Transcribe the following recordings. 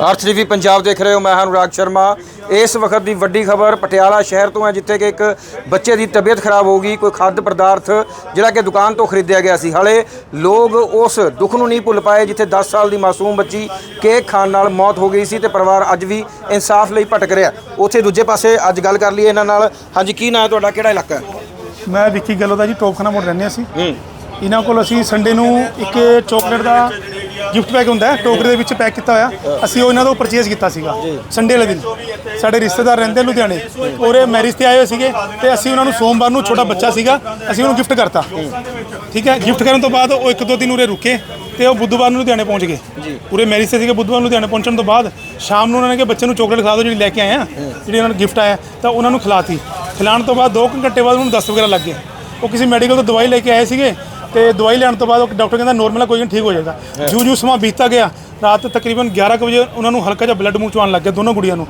ਆਰਟੀਵੀ ਪੰਜਾਬ ਦੇਖ ਰਹੇ ਹੋ ਮੈਂ ਹਾਂ ਅਨੁਰਾਗ ਸ਼ਰਮਾ। ਇਸ ਵਕਤ ਦੀ ਵੱਡੀ ਖਬਰ ਪਟਿਆਲਾ ਸ਼ਹਿਰ ਤੋਂ ਹੈ ਜਿੱਥੇ ਕਿ ਇੱਕ ਬੱਚੇ ਦੀ ਤਬੀਅਤ ਖਰਾਬ ਹੋ ਗਈ ਕੋਈ ਖਾਦ ਪਦਾਰਥ ਜਿਹੜਾ ਕਿ ਦੁਕਾਨ ਤੋਂ ਖਰੀਦਿਆ ਗਿਆ ਸੀ। ਹਾਲੇ ਲੋਕ ਉਸ ਦੁੱਖ ਨੂੰ ਨਹੀਂ ਭੁੱਲ ਪਾਏ ਜਿੱਥੇ 10 ਸਾਲ ਦੀ ਮਾਸੂਮ ਬੱਚੀ ਕੇਕ ਖਾਣ ਨਾਲ ਮੌਤ ਹੋ ਗਈ ਸੀ ਤੇ ਪਰਿਵਾਰ ਅੱਜ ਵੀ ਇਨਸਾਫ ਲਈ ਭਟਕ ਰਿਹਾ ਉੱਥੇ ਦੂਜੇ ਪਾਸੇ ਅੱਜ ਗੱਲ ਕਰ ਲਈਏ ਇਹਨਾਂ ਨਾਲ। ਹਾਂਜੀ ਕੀ ਨਾਂ ਹੈ ਤੁਹਾਡਾ? ਕਿਹੜਾ ਇਲਾਕਾ ਹੈ? ਮੈਂ ਵਿੱਕੀ ਗੱਲੋ ਦਾ ਜੀ ਟੋਪਖਾਨਾ ਮੋੜ ਰਹਿੰਦੇ ਅਸੀਂ। ਹੂੰ। ਇਹਨਾਂ ਕੋਲ ਅਸੀਂ ਸੰਡੇ ਨੂੰ ਇੱਕ ਚਾਕਲੇਟ ਦਾ ਗਿਫਟ ਪੈਕ ਹੁੰਦਾ ਹੈ ਟੋਕਰੇ ਦੇ ਵਿੱਚ ਪੈਕ ਕੀਤਾ ਹੋਇਆ। ਅਸੀਂ ਉਹ ਇਹਨਾਂ ਤੋਂ ਪਰਚੇਜ਼ ਕੀਤਾ ਸੀਗਾ। ਸੰਡੇ ਵਾਲੇ ਦਿਨ। ਸਾਡੇ ਰਿਸ਼ਤੇਦਾਰ ਰਹਿੰਦੇ ਲੁਧਿਆਣੇ। ਉਹਰੇ ਮੈਰਿਜ ਤੇ ਆਏ ਹੋਏ ਸੀਗੇ ਤੇ ਅਸੀਂ ਉਹਨਾਂ ਨੂੰ ਸੋਮਵਾਰ ਨੂੰ ਛੋਟਾ ਬੱਚਾ ਸੀਗਾ ਅਸੀਂ ਉਹਨੂੰ ਗਿਫਟ ਕਰਤਾ। ਠੀਕ ਹੈ? ਗਿਫਟ ਕਰਨ ਤੋਂ ਬਾਅਦ ਉਹ ਇੱਕ ਦੋ ਦਿਨ ਉਰੇ ਰੁਕੇ ਤੇ ਉਹ ਬੁੱਧਵਾਰ ਨੂੰ ਲੁਧਿਆਣੇ ਪਹੁੰਚ ਗਏ। ਉਰੇ ਮੈਰਿਜ ਤੇ ਸੀਗੇ ਬੁੱਧਵਾਰ ਨੂੰ ਲੁਧਿਆਣੇ ਪਹੁੰਚਣ ਤੋਂ ਬਾਅਦ ਸ਼ਾਮ ਨੂੰ ਉਹਨਾਂ ਨੇ ਕਿ ਬੱਚੇ ਨੂੰ ਚਾਕਲੇਟ ਖਿਲਾ ਦਿਓ ਜਿਹੜੀ ਲੈ ਕੇ ਆਏ ਆ ਜਿਹੜੀ ਉਹਨਾਂ ਨੂੰ ਗਿਫਟ ਆਇਆ ਤਾਂ ਉਹਨਾਂ ਨੂੰ ਖਿਲਾਤੀ। ਖਿਲਾਉਣ ਤੋਂ ਬਾਅਦ 2 ਘੰਟੇ ਬਾਅਦ ਉਹਨੂੰ ਦਸਤ ਵਗੈਰਾ ਲੱਗ ਗਏ। ਉਹ ਕਿਸੇ ਮੈਡੀਕਲ ਤੋਂ ਦਵਾਈ ਲੈ ਕੇ ਆਏ ਸੀਗੇ। ਤੇ ਦਵਾਈ ਲੈਣ ਤੋਂ ਬਾਅਦ ਉਹ ਡਾਕਟਰ ਕਹਿੰਦਾ ਨੋਰਮਲ ਕੋਈ ਨਹੀਂ ਠੀਕ ਹੋ ਜਾਏਗਾ। ਜਿਉਂ ਜਿਉਂ ਸਮਾਂ ਬੀਤਦਾ ਗਿਆ ਰਾਤ ਤਕਰੀਬਨ 11 ਕੁ ਵਜੇ ਉਹਨਾਂ ਨੂੰ ਹਲਕਾ ਜਿਹਾ ਬਲੱਡ ਮੂੰਹ ਚੋਂ ਆਉਣ ਲੱਗ ਗਿਆ ਦੋਨੋਂ ਗੁੜੀਆਂ ਨੂੰ।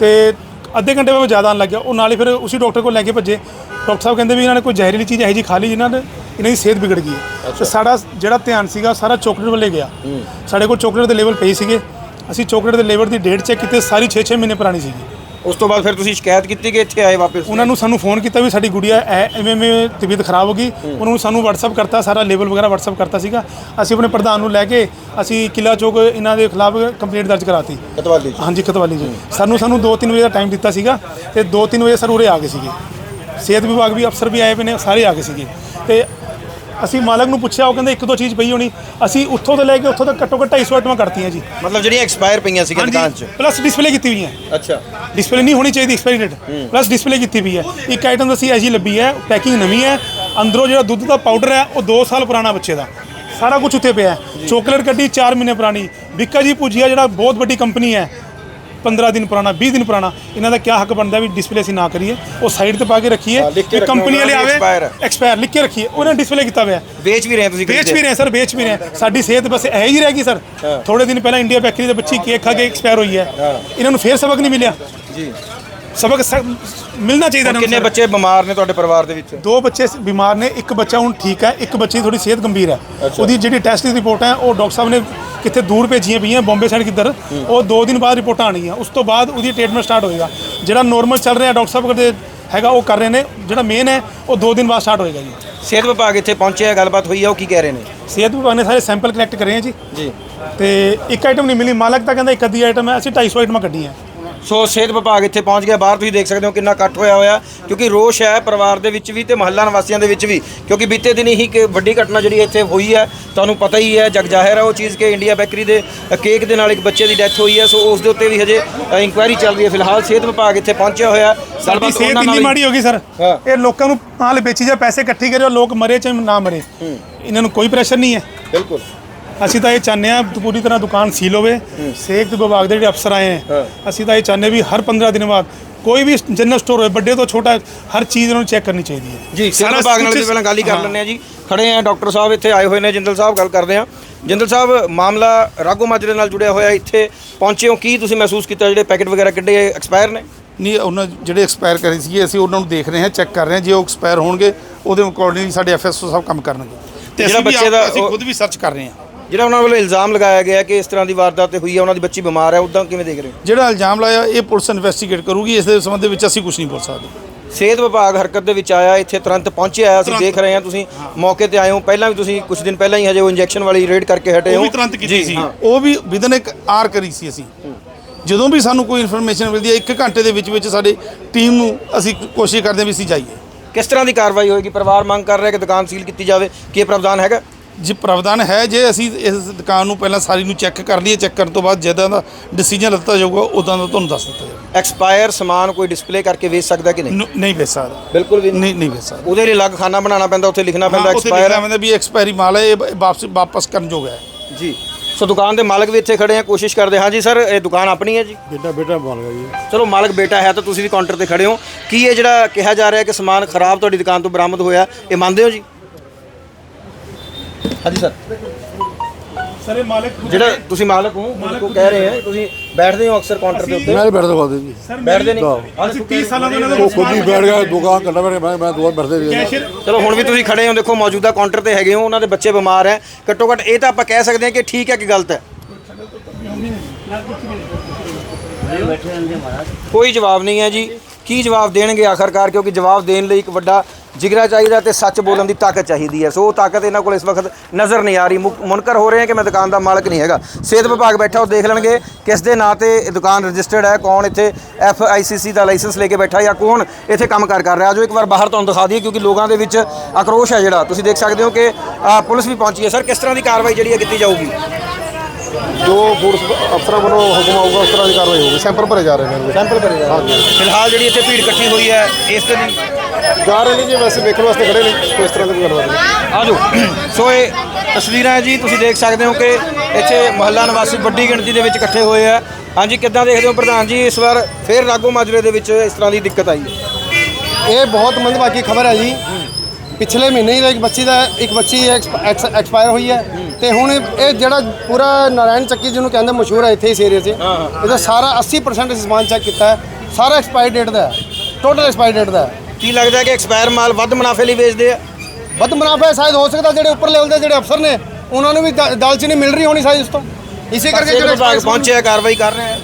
ਤੇ ਅੱਧੇ ਘੰਟੇ ਬਾਅਦ ਜ਼ਿਆਦਾ ਆਉਣ ਲੱਗ ਗਿਆ। ਉਹ ਨਾਲ ਹੀ ਫਿਰ ਉਸੇ ਡਾਕਟਰ ਕੋਲ ਲੈ ਕੇ ਭੱਜੇ। ਡਾਕਟਰ ਸਾਹਿਬ ਕਹਿੰਦੇ ਵੀ ਇਹਨਾਂ ਨੇ ਕੋਈ ਜ਼ਹਿਰੀਲੀ ਚੀਜ਼ ਇਹੋ ਜਿਹੀ ਖਾ ਲਈ ਜਿਨ੍ਹਾਂ ਨੇ ਇਹਨਾਂ ਦੀ ਸਿਹਤ ਵਿਗੜ ਗਈ ਹੈ। ਤੇ ਸਾਡਾ ਜਿਹੜਾ ਧਿਆਨ ਸੀਗਾ ਸਾਰਾ ਚਾਕਲੇਟ ਵੱਲੇ ਗਿਆ। ਸਾਡੇ ਕੋਲ ਚਾਕਲੇਟ ਦੇ ਲੈਵਲ ਪਏ ਸੀਗੇ। ਅਸੀਂ ਚਾਕਲੇਟ ਦੇ ਲੈਵਲ ਦੀ ਡੇਟ ਚੈੱਕ ਕੀਤੀ ਸਾਰੀ 6-6 ਮਹੀਨੇ ਪੁਰਾਣੀ ਸੀਗੀ। ਉਸ ਤੋਂ ਬਾਅਦ ਫਿਰ ਤੁਸੀਂ ਸ਼ਿਕਾਇਤ ਕੀਤੀ ਕਿ ਇੱਥੇ ਆਏ ਵਾਪਸ? ਉਹਨਾਂ ਨੂੰ ਸਾਨੂੰ ਫੋਨ ਕੀਤਾ ਵੀ ਸਾਡੀ ਗੁੜੀਆ ਐ- ਐਵੇਂ ਐਵੇਂ ਤਬੀਅਤ ਖਰਾਬ ਹੋ ਗਈ। ਉਹਨਾਂ ਨੂੰ ਸਾਨੂੰ WhatsApp ਕਰਤਾ ਸਾਰਾ ਲੈਵਲ ਵਗੈਰਾ WhatsApp ਕਰਤਾ ਸੀਗਾ। ਅਸੀਂ ਆਪਣੇ ਪ੍ਰਧਾਨ ਨੂੰ ਲੈ ਕੇ ਅਸੀਂ ਕਿਲਾ ਚੌਕ ਇਹਨਾਂ ਦੇ ਖਿਲਾਫ ਕੰਪਲੇਂਟ ਦਰਜ ਕਰਾਤੀ। ਕਤਵਾਲੀ ਹਾਂਜੀ ਕਤਵਾਲੀ ਜੀ ਸਾਨੂੰ ਸਾਨੂੰ 2-3 ਵਜੇ ਦਾ ਟਾਈਮ ਦਿੱਤਾ ਸੀਗਾ ਤੇ 2-3 ਵਜੇ ਸਰ ਉਰੇ ਆ ਗਏ ਸੀਗੇ। ਸਿਹਤ ਵਿਭਾਗ ਵੀ ਅਫਸਰ ਵੀ ਆਏ ਪਏ ਨੇ ਸਾਰੇ ਆ ਗਏ ਸੀਗੇ। ਤੇ ਅਸੀਂ ਮਾਲਕ ਨੂੰ ਪੁੱਛਿਆ ਉਹ ਕਹਿੰਦੇ ਇੱਕ ਦੋ ਚੀਜ਼ ਪਈ ਹੋਣੀ। ਅਸੀਂ ਉੱਥੋਂ ਤੋਂ ਲੈ ਕੇ ਉੱਥੋਂ ਤੱਕ ਘੱਟੋ ਘੱਟ 250 ਆਈਟਮਾਂ ਕਰਤੀਆਂ ਜੀ। ਮਤਲਬ ਜਿਹੜੀਆਂ ਐਕਸਪਾਇਰ ਪਈਆਂ ਸੀਗੀਆਂ ਦੁਕਾਨ 'ਚ? ਪਲੱਸ ਡਿਸਪਲੇ ਕੀਤੀ ਹੋਈ ਹੈ। ਅੱਛਾ। ਡਿਸਪਲੇ ਨਹੀਂ ਹੋਣੀ ਚਾਹੀਦੀ ਐਕਸਪਾਇਰੀ ਡੇਟ ਪਲੱਸ ਡਿਸਪਲੇ ਕੀਤੀ ਵੀ ਹੈ। ਇੱਕ ਆਈਟਮ ਅਸੀਂ ਐਜੀ ਲੱਭੀ ਹੈ ਪੈਕਿੰਗ ਨਵੀਂ ਹੈ। ਅੰਦਰੋਂ ਜਿਹੜਾ ਦੁੱਧ ਦਾ ਪਾਊਡਰ ਹੈ ਉਹ 2 ਸਾਲ ਪੁਰਾਣਾ ਬੱਚੇ ਦਾ। ਸਾਰਾ ਕੁਝ ਉੱਤੇ ਪਿਆ ਹੈ। ਚੋਕਲੇਟ ਕੱਢੀ 4 ਮਹੀਨੇ ਪੁਰਾਣੀ। ਬਿੱਕਾ ਜੀ ਭੁਜੀਆ ਜਿਹੜਾ ਬਹੁਤ ਵੱਡੀ ਕੰਪਨੀ ਹੈ 15 ਦਿਨ ਪੁਰਾਣਾ 20 ਦਿਨ ਪੁਰਾਣਾ ਇਹਨਾਂ ਦਾ ਕੀ ਹੱਕ ਬਣਦਾ ਵੀ ਡਿਸਪਲੇ ਅਸੀਂ ਨਾ ਕਰੀਏ? ਉਹ ਸਾਈਡ ਤੇ ਪਾ ਕੇ ਰੱਖੀਏ ਕੇ ਕੰਪਨੀ ਵਾਲੇ ਆਵੇ। ਐਕਸਪਾਇਰ ਲਿਖ ਕੇ ਰੱਖੀਏ। ਉਹਨਾਂ ਡਿਸਪਲੇ ਕੀਤਾ ਹੋਇਆ। ਵੇਚ ਵੀ ਰਹੇ ਤੁਸੀਂ ਵੇਚ। ਵੀ ਰਹੇ ਸਰ ਵੇਚ ਵੀ ਰਹੇ ਸਾਡੀ ਸਿਹਤ ਬਸ ਇਹ ਹੀ ਰਹਿ ਗਈ ਸਰ। ਥੋੜੇ ਦਿਨ ਪਹਿਲਾਂ ਇੰਡੀਆ ਬੈਕਰੀ ਦੇ ਬੱਚੀ ਕੇਕ ਖਾ ਕੇ ਐਕਸਪਾਇਰ ਹੋਈ ਹੈ। ਇਹਨਾਂ ਨੂੰ ਫੇਰ ਸਬਕ ਨਹੀਂ ਮਿਲਿਆ। ਜੀ। ਸਬਕ ਮਿਲਣਾ ਚਾਹੀਦਾ ਇਹਨਾਂ ਨੂੰ ਕਿੰਨੇ ਸਰ। ਬੱਚੇ ਬਿਮਾਰ ਨੇ ਤੁਹਾਡੇ ਪਰਿਵਾਰ ਦੇ ਵਿੱਚ? ਦੋ ਬੱਚੇ ਸ- ਬਿਮਾਰ ਨੇ ਇੱਕ ਬੱਚਾ ਹੁਣ ਠੀਕ ਹੈ ਇੱਕ ਬੱਚੇ ਦੀ ਥੋੜੀ ਸਿਹਤ ਗੰਭੀਰ ਹੈ। ਉਹਦੀ ਜਿਹੜੀ ਟੈਸਟ ਦੀ ਰਿਪੋਰਟ ਹੈ ਉਹ ਡਾਕਟਰ ਸਾਹਿਬ ਨੇ ਕਿੱਥੇ ਦੂਰ ਭੇਜੀਆਂ ਪਈਆਂ ਬੰਬੇ ਸਾਈਡ ਕਿੱਧਰ? ਉਹ ਦੋ ਦਿਨ ਬਾਅਦ ਰਿਪੋਰਟਾਂ ਆਣਗੀਆਂ ਉਸ ਤੋਂ ਬਾਅਦ ਉਹਦੀ ਟ੍ਰੀਟਮੈਂਟ ਸਟਾਰਟ ਹੋਏਗਾ। ਜਿਹੜਾ ਨੋਰਮਲ ਚੱਲ ਰਿਹਾ ਡਾਕਟਰ ਸਾਹਿਬ ਕਰਦੇ ਹੈਗਾ ਉਹ ਕਰ ਰਹੇ ਨੇ। ਜਿਹੜਾ ਮੇਨ ਹੈ ਉਹ ਦੋ ਦਿਨ ਬਾਅਦ ਸਟਾਰਟ ਹੋਏਗਾ ਜੀ। ਸਿਹਤ ਵਿਭਾਗ ਇੱਥੇ ਪਹੁੰਚਿਆ ਗੱਲਬਾਤ ਹੋਈ ਹੈ ਉਹ ਕੀ ਕਹਿ ਰਹੇ ਨੇ? ਸਿਹਤ ਵਿਭਾਗ ਨੇ ਸਾਰੇ ਸੈਂਪਲ ਕਲੈਕਟ ਕਰੇ ਹੈ ਜੀ। ਜੀ। ਤੇ ਇੱਕ ਆਈਟਮ ਨਹੀਂ ਮਿਲੀ। ਮਾਲਕ ਤਾਂ ਕਹਿੰਦਾ ਇੱਕ ਅੱਧੀ ਆਈਟਮ ਹੈ ਅਸੀਂ 250 ਆਈਟਮਾਂ ਕੱਢੀਆਂ। ਸੋ ਸਿਹਤ ਵਿਭਾਗ ਇੱਥੇ ਪਹੁੰਚ ਗਿਆ। ਬਾਹਰ ਤੁਸੀਂ ਦੇਖ ਸਕਦੇ ਹੋ ਕਿੰਨਾ ਇਕੱਠ ਹੋਇਆ ਹੋਇਆ ਕਿਉਂਕਿ ਰੋਸ਼ ਹੈ ਪਰਿਵਾਰ ਦੇ ਵਿੱਚ ਵੀ ਤੇ ਮਹੱਲਾ ਨਿਵਾਸੀਆਂ ਦੇ ਵਿੱਚ ਵੀ ਕਿਉਂਕਿ ਬੀਤੇ ਦਿਨ ਹੀ ਕਿ ਵੱਡੀ ਘਟਨਾ ਜਿਹੜੀ ਇੱਥੇ ਹੋਈ ਹੈ ਤੁਹਾਨੂੰ ਪਤਾ ਹੀ ਹੈ ਜਗ ਜ਼ਾਹਿਰ ਹੈ ਉਹ ਚੀਜ਼ ਕਿ ਇੰਡੀਆ ਬੇਕਰੀ ਦੇ ਕੇਕ ਦੇ ਨਾਲ ਇੱਕ ਬੱਚੇ ਦੀ ਡੈਥ ਹੋਈ ਹੈ। ਸੋ ਉਸ ਦੇ ਉੱਤੇ ਵੀ ਹਜੇ ਇਨਕੁਆਇਰੀ ਚੱਲ ਰਹੀ ਹੈ। ਫਿਲਹਾਲ ਸਿਹਤ ਵਿਭਾਗ ਇੱਥੇ ਪਹੁੰਚਿਆ ਹੋਇਆ। ਸਾਡੀ ਸਿਹਤ ਇੰਨੀ ਮਾੜੀ ਹੋ ਗਈ ਸਰ। ਇਹ ਲੋਕਾਂ ਨੂੰ ਮਾਲ ਵੇਚੀ ਜਾ ਪੈਸੇ ਇਕੱਠੇ ਕਰਿਓ ਲੋਕ ਮਰੇ ਚਾਹੇ ਨਾ ਮਰੇ। ਇਹਨਾਂ ਨੂੰ ਕੋਈ ਪ੍ਰੈਸ਼ਰ ਨਹੀਂ ਹੈ। ਬਿਲਕੁਲ। ਅਸੀਂ ਤਾਂ ਇਹ ਚਾਹੁੰਦੇ ਹਾਂ ਕਿ ਪੂਰੀ ਤਰ੍ਹਾਂ ਦੁਕਾਨ ਸੀਲ ਹੋਵੇ ਸਿਹਤ ਵਿਭਾਗ ਦੇ ਜਿਹੜੇ ਅਫਸਰ ਆਏ ਹਾਂ। ਹੈ। ਅਸੀਂ ਤਾਂ ਇਹ ਚਾਹੁੰਦੇ ਵੀ ਹਰ 15 ਦਿਨ ਬਾਅਦ ਕੋਈ ਵੀ ਜਨਰਲ ਸਟੋਰ ਹੋਵੇ ਵੱਡੇ ਤੋਂ ਛੋਟਾ ਹਰ ਚੀਜ਼ ਨੂੰ ਚੈੱਕ ਕਰਨੀ ਚਾਹੀਦੀ ਹੈ। ਜੀ ਸਿਹਤ ਵਿਭਾਗ ਨਾਲ ਪਹਿਲਾਂ ਗੱਲ ਹੀ ਕਰ ਲੈਂਦੇ ਆ ਜੀ। ਖੜੇ ਆ ਡਾਕਟਰ ਸਾਹਿਬ ਇੱਥੇ ਆਏ ਹੋਏ ਨੇ ਜਿੰਦਲ ਸਾਹਿਬ ਗੱਲ ਕਰਦੇ ਆ ਜਿੰਦਲ ਸਾਹਿਬ ਮਾਮਲਾ ਰਾਗੋ ਮਾਜਰੇ ਨਾਲ ਜੁੜਿਆ ਹੋਇਆ ਇੱਥੇ ਪਹੁੰਚੇ ਹੋ ਕੀ ਤੁਸੀਂ ਮਹਿਸੂਸ ਕੀਤਾ ਜਿਹੜੇ ਪੈਕੇਟ ਵਗੈਰਾ ਕੱਢੇ ਐਕਸਪਾਇਰ ਨੇ? ਨਹੀਂ ਉਹਨਾਂ ਜਿਹੜੇ ਐਕਸਪਾਇਰ ਕਰੇ ਸੀਗੇ ਅਸੀਂ ਉਹਨਾਂ ਨੂੰ ਦੇਖ ਰਹੇ ਹਾਂ ਚੈੱਕ ਕਰ ਰਹੇ ਹਾਂ ਜੇ ਉਹ ਐਕਸਪਾਇਰ ਹੋਣਗੇ ਉਹਦੇ ਅਕੋਰਡਿੰਗਲੀ ਸਾਡੇ ਐਫਐਸਓ ਸਾਹਿਬ ਕੰਮ ਕਰਨਗੇ। ਤੇ ਅਸੀਂ ਵੀ ਬੱਚੇ ਦਾ ਅਸੀਂ ਖੁਦ ਵੀ ਸਰਚ ਕਰ ਰਹੇ ਹਾਂ। ਜਿਹੜਾ ਉਹਨਾਂ ਵੱਲੋਂ ਇਲਜ਼ਾਮ ਲਗਾਇਆ ਗਿਆ ਕਿ ਇਸ ਤਰ੍ਹਾਂ ਦੀ ਵਾਰਦਾਤ ਤੇ ਹੋਈ ਹੈ ਉਹਨਾਂ ਦੀ ਬੱਚੀ ਬਿਮਾਰ ਹੈ ਉਦਾਂ ਕਿਵੇਂ ਦੇਖ ਰਹੇ ਹੋ? ਜਿਹੜਾ ਇਲਜ਼ਾਮ ਲਾਇਆ ਇਹ ਪੁਲਿਸ ਇਨਵੈਸਟੀਗੇਟ ਕਰੂਗੀ ਇਸ ਦੇ ਸੰਬੰਧ ਦੇ ਵਿੱਚ ਅਸੀਂ ਕੁਝ ਨਹੀਂ ਬੋਲ ਸਕਦੇ। ਸਿਹਤ ਵਿਭਾਗ ਹਰਕਤ ਦੇ ਵਿੱਚ ਆਇਆ ਇੱਥੇ ਤੁਰੰਤ ਪਹੁੰਚਿਆ ਅਸੀਂ ਦੇਖ ਰਹੇ ਹਾਂ ਤੁਸੀਂ ਮੌਕੇ ਤੇ ਆਏ ਹੋ। ਪਹਿਲਾਂ ਵੀ ਤੁਸੀਂ ਕੁਝ ਦਿਨ ਪਹਿਲਾਂ ਹੀ ਹਜੇ ਉਹ ਇੰਜੈਕਸ਼ਨ ਵਾਲੀ ਰੇਡ ਕਰਕੇ ਹਟੇ ਹੋ। ਉਹ ਵੀ ਤੁਰੰਤ ਕੀਤੀ ਸੀ। ਉਹ ਵੀ ਵਿਦਨ ਇੱਕ ਆਰ ਕਰੀ ਸੀ ਅਸੀਂ। ਜਦੋਂ ਵੀ ਸਾਨੂੰ ਕੋਈ ਇਨਫੋਰਮੇਸ਼ਨ ਮਿਲਦੀ ਹੈ ਇੱਕ ਘੰਟੇ ਦੇ ਵਿੱਚ ਵਿੱਚ ਸਾਡੇ ਟੀਮ ਨੂੰ ਅਸੀਂ ਕੋਸ਼ਿਸ਼ ਕਰਦੇ ਹਾਂ ਵੀ ਅਸੀਂ ਜਾਈਏ। ਕਿਸ ਤਰ੍ਹਾਂ ਦੀ ਕਾਰਵਾਈ ਹੋਏਗੀ? ਪਰਿਵਾਰ ਮੰਗ ਕਰ ਰਿਹਾ ਕਿ ਦੁਕਾਨ ਸੀਲ ਕੀਤੀ ਜਾਵੇ। ਕੀ ਇਹ ਪ੍ਰਾਵਧਾਨ ਹੈਗਾ? ਜੇ ਪ੍ਰਾਵਧਾਨ ਹੈ ਜੇ ਅਸੀਂ ਇਸ ਦੁਕਾਨ ਨੂੰ ਪਹਿਲਾਂ ਸਾਰੀ ਨੂੰ ਚੈੱਕ ਕਰ ਲਈਏ ਚੈੱਕ ਕਰਨ ਤੋਂ ਬਾਅਦ ਜਿੱਦਾਂ ਦਾ ਡਿਸੀਜਨ ਲਿੱਤਾ ਜਾਊਗਾ ਉਦਾਂ ਦਾ ਤੁਹਾਨੂੰ ਦੱਸ ਦਿੱਤਾ ਜਾਊਗਾ। ਐਕਸਪਾਇਰ ਸਮਾਨ ਕੋਈ ਡਿਸਪਲੇ ਕਰਕੇ ਵੇਚ ਸਕਦਾ ਕਿ ਨਹੀਂ? ਨ- ਨਹੀਂ ਵੇਚ ਸਕਦਾ। ਬਿਲਕੁਲ ਵੀ ਨਹੀਂ। ਨਹੀਂ ਨਹੀਂ ਵੇਚ ਸਕਦਾ। ਉਹਦੇ ਲਈ ਅਲੱਗ ਖਾਨਾ ਬਣਾਉਣਾ ਪੈਂਦਾ ਉੱਥੇ ਲਿਖਣਾ ਪੈਂਦਾ ਹਾਂ, ਐਕਸਪਾਇਰ ਲਿਖਿਆ ਹੁੰਦਾ ਵੀ ਐਕਸਪਾਇਰੀ ਮਾਲ ਹੈ ਇਹ ਵਾਪਸ ਵਾਪਸ ਕਰਨ ਯੋਗ ਹੈ। ਜੀ। ਸੋ ਦੁਕਾਨ ਦੇ ਮਾਲਕ ਵੀ ਇੱਥੇ ਖੜੇ ਆ ਕੋਸ਼ਿਸ਼ ਕਰਦੇ ਹਾਂ ਜੀ ਸਰ ਇਹ ਦੁਕਾਨ ਆਪਣੀ ਹੈ ਜੀ? ਬੇਟਾ ਬੇਟਾ ਬਣ ਗਿਆ ਜੀ। ਚਲੋ ਮਾਲਕ ਬੇਟਾ ਹੈ ਤਾਂ ਤੁਸੀਂ ਵੀ ਕਾਊਂਟਰ ਤੇ ਖੜੇ ਹੋ। ਕੀ ਇਹ ਜਿਹੜਾ ਕਿਹਾ ਜਾ ਰਿਹਾ ਕਿ ਸਮਾਨ ਖਰਾਬ ਤੁਹਾਡੀ ਦੁਕਾਨ ਤੋਂ ਬਰਾਮਦ ਹੋਇਆ ਇਹ ਮੰਨਦੇ ਹੋ ਜੀ? ਹਾਂਜੀ ਸਰ। ਸਰ ਇਹ ਮਾਲਕ ਜਿਹੜਾ ਤੁਸੀਂ ਮਾਲਕ ਹੋ ਮਾਲਕ ਕੋ ਕਹਿ ਰਹੇ ਹੈ ਤੁਸੀਂ ਬੈਠਦੇ ਹੋ ਅਕਸਰ ਕਾਊਂਟਰ ਦੇ ਉੱਤੇ। ਮੈਂ ਬੈਠ ਦਵਾ ਜੀ। ਸਰ ਬੈਠਦੇ ਨਹੀਂ। ਅਸੀਂ 30 ਸਾਲਾਂ ਤੋਂ ਇਹਨਾਂ ਉਹ ਦਾ ਖੁਦ ਹੀ ਬੈਠ ਗਿਆ ਦੁਕਾਨ ਕਰਨਾ ਮੈਂ ਮੈਂ ਮੈਂ ਦੁਕਾਨ ਬੈਠਦੇ ਰਹੀ ਕੈਸ਼ੀਅਰ ਚਲੋ ਹੁਣ ਵੀ ਤੁਸੀਂ ਖੜੇ ਹੋ ਦੇਖੋ ਮੌਜੂਦਾ ਕਾਊਂਟਰ ਤੇ ਹੈਗੇ ਹੋ ਉਹਨਾਂ ਦੇ ਬੱਚੇ ਬਿਮਾਰ ਹੈ। ਘੱਟੋ ਘੱਟ ਇਹ ਤਾਂ ਆਪਾਂ ਕਹਿ ਸਕਦੇ ਹਾਂ ਕਿ ਠੀਕ ਹੈ ਕਿ ਗਲਤ ਹੈ। ਕੋਈ ਜਵਾਬ ਨਹੀਂ ਹੈ ਜੀ। ਕੀ ਜਵਾਬ ਦੇਣਗੇ ਆਖਰਕਾਰ? ਕਿਉਂਕਿ ਜਵਾਬ ਦੇਣ ਲਈ ਇੱਕ ਵੱਡਾ ਜਿਗਰਾ ਚਾਹੀਦਾ ਤੇ ਸੱਚ ਬੋਲਣ ਦੀ ਤਾਕਤ ਚਾਹੀਦੀ ਹੈ। ਸੋ ਉਹ ਤਾਕਤ ਇਹਨਾਂ ਕੋਲ ਇਸ ਵਕਤ ਨਜ਼ਰ ਨਹੀਂ ਆ ਰਹੀ। ਮੁ- ਮੁਨਕਰ ਹੋ ਰਹੇ ਹੈ ਕਿ ਮੈਂ ਦੁਕਾਨ ਦਾ ਮਾਲਕ ਨਹੀਂ ਹੈਗਾ। ਸਿਹਤ ਵਿਭਾਗ ਬੈਠਾ, ਉਹ ਦੇਖ ਲੈਣਗੇ ਕਿਸ ਦੇ ਨਾਂ ਤੇ ਦੁਕਾਨ ਰਜਿਸਟਰਡ ਹੈ, ਕੌਣ ਇੱਥੇ ਐਫ ਸੀ ਦਾ ਲਾਇਸੈਂਸ ਲੈ ਕੇ ਬੈਠਾ ਜਾਂ ਕੌਣ ਇੱਥੇ ਕੰਮ ਕਾਰ ਕਰ ਰਿਹਾ। ਜੋ ਇੱਕ ਵਾਰ ਬਾਹਰ ਤੁਹਾਨੂੰ ਦਿਖਾ ਦਈਏ, ਕਿਉਂਕਿ ਲੋਕਾਂ ਦੇ ਵਿੱਚ ਆਕਰੋਸ਼ ਹੈ ਜਿਹੜਾ। ਤੁਸੀਂ ਦੇਖ ਸਕਦੇ ਹੋ ਕਿ ਪੁਲਿਸ ਵੀ ਪਹੁੰਚੀ ਹੈ। ਸਰ, ਕਿਸ ਤਰ੍ਹਾਂ ਦੀ ਕਾਰਵਾਈ ਜਿਹੜੀ ਹੈ ਕੀਤੀ ਜਾਊਗੀ? ਜੋ ਫੂਡ ਅਫਸਰਾਂ ਵੱਲੋਂ ਹੁਕਮ ਆਊਗਾ ਉਸ ਤਰ੍ਹਾਂ ਦੀ ਕਾਰਵਾਈ ਹੋਊਗੀ। ਸੈਂਪਲ ਭਰੇ ਜਾ ਰਹੇ ਨੇ। ਸੈਂਪਲ ਕਰੇ ਜਾ ਫਿਲਹਾਲ ਜਿਹੜੀ ਇੱਥੇ ਭੀੜ ਇਕੱਠੀ ਹੋਈ ਹੈ ਇਸ ਤੇ ਨਹੀਂ। ਜਾ ਰਹੇ ਨੇ ਜੀ ਵੈਸੇ ਵੇਖਣ ਵਾਸਤੇ ਖੜੇ ਨੇ ਕੋਈ ਇਸ ਤਰ੍ਹਾਂ ਦੀ ਕੋਈ ਗੱਲਬਾਤ ਨਹੀਂ। ਆਜੋ। ਸੋ ਇਹ ਤਸਵੀਰਾਂ ਹੈ ਜੀ ਤੁਸੀਂ ਦੇਖ ਸਕਦੇ ਹੋ ਕਿ ਇੱਥੇ ਮਹੱਲਾ ਨਿਵਾਸੀ ਵੱਡੀ ਗਿਣਤੀ ਦੇ ਵਿੱਚ ਇਕੱਠੇ ਹੋਏ ਆ। ਹਾਂਜੀ ਕਿੱਦਾਂ ਦੇਖਦੇ ਹੋ ਪ੍ਰਧਾਨ ਜੀ ਇਸ ਵਾਰ ਫੇਰ ਰਾਗੋ ਮਾਜਰੇ ਦੇ ਵਿੱਚ ਇਸ ਤਰ੍ਹਾਂ ਦੀ ਦਿੱਕਤ ਆਈ ਹੈ? ਇਹ ਬਹੁਤ ਮੰਦਭਾਗੀ ਖਬਰ ਹੈ ਜੀ। ਪਿਛਲੇ ਮਹੀਨੇ ਹੀ ਇੱਕ ਬੱਚੀ ਦਾ ਇੱਕ ਬੱਚੀ ਐਕਸਪਾਇਰ ਹੋਈ ਹੈ। ਤੇ ਹੁਣ ਇਹ ਜਿਹੜਾ ਪੂਰਾ ਨਾਰਾਇਣ ਚੱਕੀ ਜਿਹਨੂੰ ਕਹਿੰਦੇ ਮਸ਼ਹੂਰ ਹੈ ਇੱਥੇ ਇਸ ਏਰੀਆ 'ਚ ਇਹਦਾ ਸਾਰਾ 80% ਅਸੀਂ ਸਮਾਨ ਚੈੱਕ ਕੀਤਾ ਹੈ। ਸਾਰਾ ਐਕਸਪਾਇਰ ਡੇਟ ਦਾ ਹੈ। ਟੋਟਲ ਐਕਸਪਾਇਰ ਡੇਟ ਦਾ ਹੈ। ਕੀ ਲੱਗਦਾ ਹੈ ਕਿ ਐਕਸਪਾਇਰ ਮਾਲ ਵੱਧ ਮੁਨਾਫੇ ਲਈ ਵੇਚਦੇ ਆ? ਵੱਧ ਮੁਨਾਫਾ ਸ਼ਾਇਦ ਹੋ ਸਕਦਾ ਜਿਹੜੇ ਉੱਪਰ ਲੈਵਲ ਦੇ ਜਿਹੜੇ ਅਫਸਰ ਨੇ ਉਹਨਾਂ ਨੂੰ ਵੀ ਦਾਲਚੀਨੀ ਮਿਲ ਰਹੀ ਹੋਣੀ ਸ਼ਾਇਦ ਇਸ ਤੋਂ। ਇਸੇ ਕਰਕੇ ਜਿਹੜੇ ਪਹੁੰਚਿਆ ਕਾਰਵਾਈ ਕਰ ਰਹੇ ਆ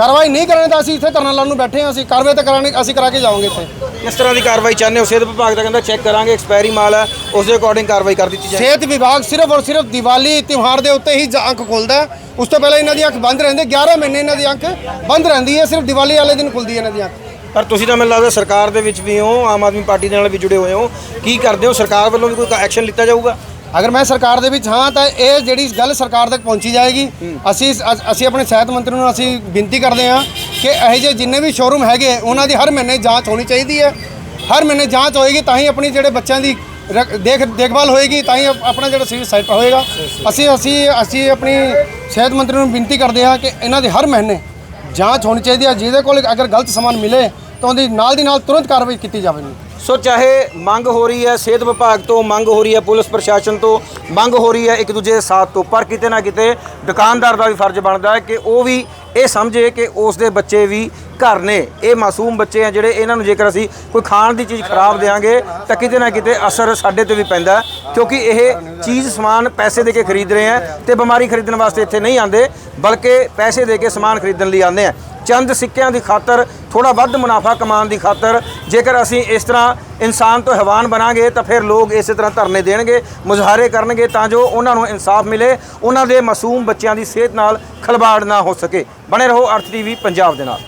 ਕਾਰਵਾਈ ਨਹੀਂ ਕਰਨ ਤਾਂ ਅਸੀਂ ਇੱਥੇ ਧਰਨਾ ਲਾਉਣ ਨੂੰ ਬੈਠੇ ਹਾਂ ਅਸੀਂ ਕਾਰਵਾਈ ਤਾਂ ਕਰਾਂਗੇ ਅਸੀਂ ਕਰਾ ਕੇ ਜਾਵਾਂਗੇ ਇੱਥੇ। ਕਿਸ ਤਰ੍ਹਾਂ ਦੀ ਕਾਰਵਾਈ ਚਾਹੁੰਦੇ ਹੋ? ਸਿਹਤ ਵਿਭਾਗ ਦਾ ਕਹਿੰਦਾ ਚੈੱਕ ਕਰਾਂਗੇ ਐਕਸਪਾਇਰੀ ਮਾਲ ਹੈ ਉਸ ਦੇ ਅਕੋਰਡਿੰਗ ਕਾਰਵਾਈ ਕਰ ਦਿੱਤੀ ਜਾਏ। ਸਿਹਤ ਵਿਭਾਗ ਸਿਰਫ ਔਰ ਸਿਰਫ ਦੀਵਾਲੀ ਤਿਉਹਾਰ ਦੇ ਉੱਤੇ ਹੀ ਜ- ਅੱਖ ਖੋਲਦਾ ਹੈ। ਉਸ ਤੋਂ ਪਹਿਲਾਂ ਇਹਨਾਂ ਦੀ ਅੱਖ ਬੰਦ ਰਹਿੰਦੀ 11 ਮਹੀਨੇ ਇਹਨਾਂ ਦੀ ਅੱਖ ਬੰਦ ਰਹਿੰਦੀ ਹੈ ਸਿਰਫ ਦੀਵਾਲੀ ਵਾਲੇ ਦਿਨ ਖੁੱਲਦੀ ਹੈ ਇਹਨਾਂ ਦੀ ਅੱਖ ਪਰ ਤੁਸੀਂ ਤਾਂ ਮੈਨੂੰ ਲੱਗਦਾ ਸਰਕਾਰ ਦੇ ਵਿੱਚ ਵੀ ਹੋ ਆਮ ਆਦਮੀ ਪਾਰਟੀ ਦੇ ਨਾਲ ਵੀ ਜੁੜੇ ਹੋਏ ਹੋ। ਕੀ ਕਰਦੇ ਹੋ? ਸਰਕਾਰ ਵੱਲੋਂ ਵੀ ਕੋਈ ਐਕਸ਼ਨ ਲਿੱਤਾ ਜਾਊਗਾ? ਅਗਰ ਮੈਂ ਸਰਕਾਰ ਦੇ ਵਿੱਚ ਹਾਂ ਤਾਂ ਇਹ ਜਿਹੜੀ ਗੱਲ ਸਰਕਾਰ ਤੱਕ ਪਹੁੰਚੀ ਜਾਏਗੀ। ਅਸੀਂ ਅ- ਅਸੀਂ ਆਪਣੇ ਸਿਹਤ ਮੰਤਰੀ ਨੂੰ ਅਸੀਂ ਬੇਨਤੀ ਕਰਦੇ ਹਾਂ ਕਿ ਇਹੋ ਜਿਹੇ ਜਿੰਨੇ ਵੀ ਸ਼ੋਰੂਮ ਹੈਗੇ, ਉਹਨਾਂ ਦੀ ਹਰ ਮਹੀਨੇ ਜਾਂਚ ਹੋਣੀ ਚਾਹੀਦੀ ਹੈ। ਹਰ ਮਹੀਨੇ ਜਾਂਚ ਹੋਏਗੀ ਤਾਂ ਹੀ ਆਪਣੀ ਜਿਹੜੇ ਬੱਚਿਆਂ ਦੀ ਰਕ- ਦੇਖ ਦੇਖਭਾਲ ਹੋਏਗੀ, ਤਾਂ ਹੀ ਆਪ- ਆਪਣਾ ਜਿਹੜਾ ਸਰੀਰ ਸੈੱਟ ਹੋਏਗਾ। ਅਸੀਂ ਅਸੀਂ ਅਸੀਂ ਆਪਣੀ ਸਿਹਤ ਮੰਤਰੀ ਨੂੰ ਬੇਨਤੀ ਕਰਦੇ ਹਾਂ ਕਿ ਇਹਨਾਂ ਦੀ ਹਰ ਮਹੀਨੇ ਜਾਂਚ ਹੋਣੀ ਚਾਹੀਦੀ ਹੈ। ਜਿਹਦੇ ਕੋਲ ਅਗਰ ਗਲਤ ਸਮਾਨ ਮਿਲੇ ਤਾਂ ਉਹਦੀ ਨਾਲ ਦੀ ਨਾਲ ਤੁਰੰਤ ਕਾਰਵਾਈ ਕੀਤੀ ਜਾਵੇਗੀ। ਸੋ ਚਾਹੇ ਮੰਗ ਹੋ ਰਹੀ ਹੈ ਸਿਹਤ ਵਿਭਾਗ ਤੋਂ, ਮੰਗ ਹੋ ਰਹੀ ਹੈ ਪੁਲਿਸ ਪ੍ਰਸ਼ਾਸਨ ਤੋਂ, ਮੰਗ ਹੋ ਰਹੀ ਹੈ ਇੱਕ ਦੂਜੇ ਦੇ ਸਾਥ ਤੋਂ, ਪਰ ਕਿਤੇ ਨਾ ਕਿਤੇ ਦੁਕਾਨਦਾਰ ਦਾ ਵੀ ਫਰਜ਼ ਬਣਦਾ ਹੈ ਕਿ ਉਹ ਵੀ ਇਹ ਸਮਝੇ ਕਿ ਉਸ ਦੇ ਬੱਚੇ ਵੀ ਘਰ ਨੇ। ਇਹ ਮਾਸੂਮ ਬੱਚੇ ਆ ਜਿਹੜੇ ਇਹਨਾਂ ਨੂੰ ਜੇਕਰ ਅਸੀਂ ਕੋਈ ਖਾਣ ਦੀ ਚੀਜ਼ ਖਰਾਬ ਦੇਾਂਗੇ ਤਾਂ ਕਿਤੇ ਨਾ ਕਿਤੇ ਅਸਰ ਸਾਡੇ ਤੇ ਵੀ ਪੈਂਦਾ ਕਿਉਂਕਿ ਇਹ ਚੀਜ਼ ਸਮਾਨ ਪੈਸੇ ਦੇ ਕੇ ਖਰੀਦ ਰਹੇ ਆ ਤੇ ਬਿਮਾਰੀ ਖਰੀਦਣ ਵਾਸਤੇ ਇੱਥੇ ਨਹੀਂ ਆਉਂਦੇ, ਬਲਕਿ ਪੈਸੇ ਦੇ ਕੇ ਸਮਾਨ ਖਰੀਦਣ ਲਈ ਆਉਂਦੇ ਆ। ਚੰਦ ਸਿੱਕਿਆਂ ਦੀ ਖਾਤਰ ਥੋੜਾ ਵੱਧ ਮੁਨਾਫਾ ਕਮਾਉਣ ਦੀ ਖਾਤਰ। ਜੇਕਰ ਅਸੀਂ ਇਸ ਤਰ੍ਹਾਂ ਇਨਸਾਨ ਤੋਂ ਹੈਵਾਨ ਬਣਾਂਗੇ, ਤਾਂ ਫਿਰ ਲੋਕ ਇਸੇ ਤਰ੍ਹਾਂ ਧਰਨੇ ਦੇਣਗੇ, ਮੁਜ਼ਾਹਰੇ ਕਰਨਗੇ, ਤਾਂ ਜੋ ਉਹਨਾਂ ਨੂੰ ਇਨਸਾਫ ਮਿਲੇ, ਉਹਨਾਂ ਦੇ ਮਾਸੂਮ ਬੱਚਿਆਂ ਦੀ ਸਿਹਤ ਨਾਲ ਖਲਵਾੜ ਨਾ ਹੋ ਸਕੇ। ਬਣੇ ਰਹੋ ਅਰਥ ਟੀਵੀ ਪੰਜਾਬ ਦੇ ਨਾਲ।